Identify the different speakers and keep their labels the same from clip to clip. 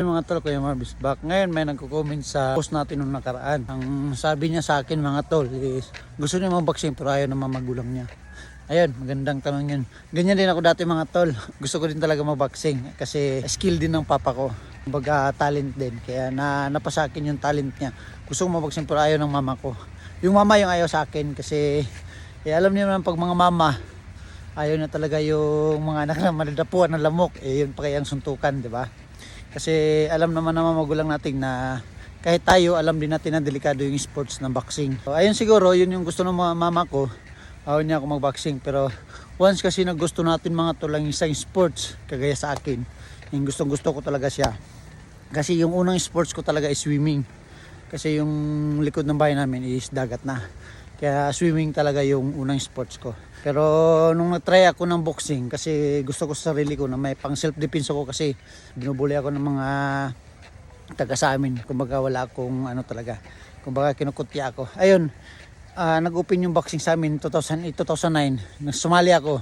Speaker 1: Mga tol, Kuya Marvis back. Ngayon may nagko-comment sa post natin nung nakaraan. Ang sabi niya sa akin mga tol is gusto niya mag-boxing pero ayaw naman magulang niya. Ayun, magandang tanong yun. Ganyan din ako dati mga tol. Gusto ko din talaga mag-boxing kasi skill din ng papa ko. Kumbaga talent din. Kaya na napasa akin yung talent niya. Gusto ko mag-boxing pero ayaw ng mama ko. Yung mama yung ayaw sa akin kasi eh, alam niyo naman pag mga mama ayaw na talaga yung mga anak na madadapuan ng lamok. Eh yun pa kayang suntukan, di ba? Kasi alam naman naman magulang natin na kahit tayo alam din natin na delikado yung sports ng boxing. So, ayun siguro, yun yung gusto ng mga mama ko. Ayaw niya ako mag-boxing. Pero once kasi na gusto natin mga to lang isang sports, kagaya sa akin, yung gustong gusto ko talaga siya. Kasi yung unang sports ko talaga is swimming. Kasi yung likod ng bahay namin is dagat na. Kaya swimming talaga yung unang sports ko. Pero nung nag-try ako ng boxing, kasi gusto ko sa sarili ko na may pang self-defense ako kasi binubuli ako ng mga taga sa amin. Kumbaga wala akong ano talaga. Kumbaga kinukutya ako. Ayun, ah, nag-open yung boxing sa amin 2008, 2009. Nag- Sumali ako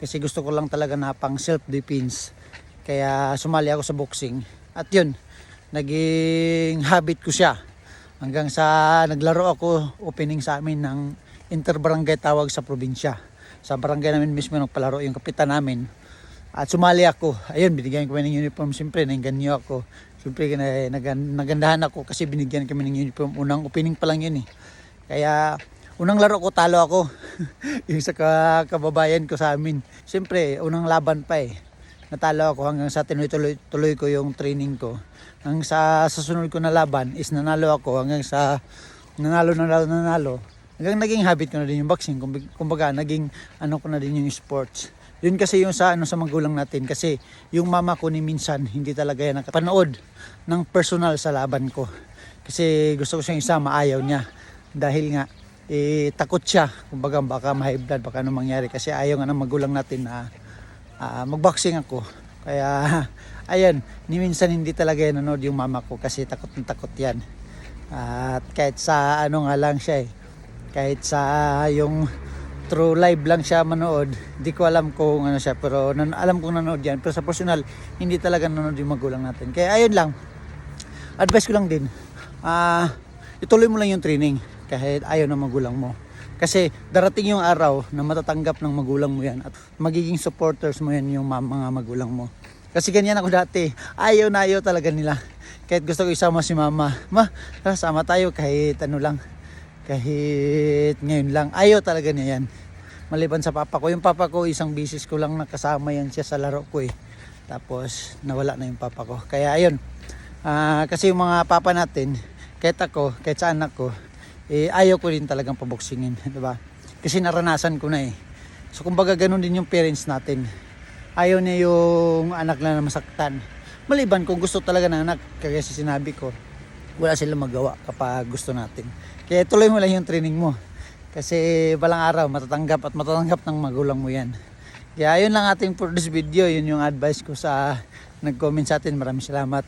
Speaker 1: kasi gusto ko lang talaga na pang self-defense. Kaya sumali ako sa boxing. At yun, naging habit ko siya. Hanggang sa naglaro ako opening sa amin ng interbarangay tawag sa probinsya. Sa barangay namin mismo nagpalaro yung kapitan namin. At sumali ako. Ayun, binigyan kami ng uniform. Siyempre, nangganyo ako. Siyempre, na- nagan- nagandahan ako kasi binigyan kami ng uniform. Unang opening pa lang yun eh. Kaya, unang laro ko, talo ako. yung sa ka- kababayan ko sa amin. Siyempre, unang laban pa eh. Natalo ako hanggang sa tinuloy tuloy ko yung training ko. Hanggang sa, sa sunod ko na laban is nanalo ako hanggang sa nanalo, nanalo, nanalo. Hanggang naging habit ko na din yung boxing. Kumbaga, naging ano ko na din yung sports. Yun kasi yung sa ano sa magulang natin kasi yung mama ko ni minsan hindi talaga yan nakapanood ng personal sa laban ko. Kasi gusto ko siyang isama, ayaw niya. Dahil nga eh, takot siya. Kumbaga baka ma-high baka ano mangyari kasi ayaw nga ng magulang natin na ah, magboxing ako. Kaya ayun, ni minsan hindi talaga yan nanood yung mama ko kasi takot na takot yan. At kahit sa ano nga lang siya eh, kahit sa yung true live lang siya manood, di ko alam kung ano siya, pero nan alam kong nanood yan. Pero sa personal, hindi talaga nanood yung magulang natin. Kaya ayun lang, advice ko lang din, ah ituloy mo lang yung training kahit ayaw ng magulang mo. Kasi darating yung araw na matatanggap ng magulang mo yan at magiging supporters mo yan yung mga magulang mo. Kasi ganyan ako dati. Ayaw na ayaw talaga nila. Kahit gusto ko isama si mama. Ma, sama tayo kahit ano lang. Kahit ngayon lang. Ayaw talaga niya yan. Maliban sa papa ko. Yung papa ko, isang bisis ko lang nakasama yan siya sa laro ko eh. Tapos nawala na yung papa ko. Kaya ayun. Ah, kasi yung mga papa natin, kahit ako, kahit sa anak ko, eh, ayaw ko rin talagang paboksingin. di ba? Kasi naranasan ko na eh. So kumbaga ganun din yung parents natin. Ayaw niya yung anak na masaktan. Maliban kung gusto talaga ng anak, kaya sinabi ko, wala silang magawa kapag gusto natin. Kaya tuloy mo lang yung training mo. Kasi balang araw matatanggap at matatanggap ng magulang mo yan. Kaya yun lang ating for this video. Yun yung advice ko sa nag-comment sa atin. Maraming salamat.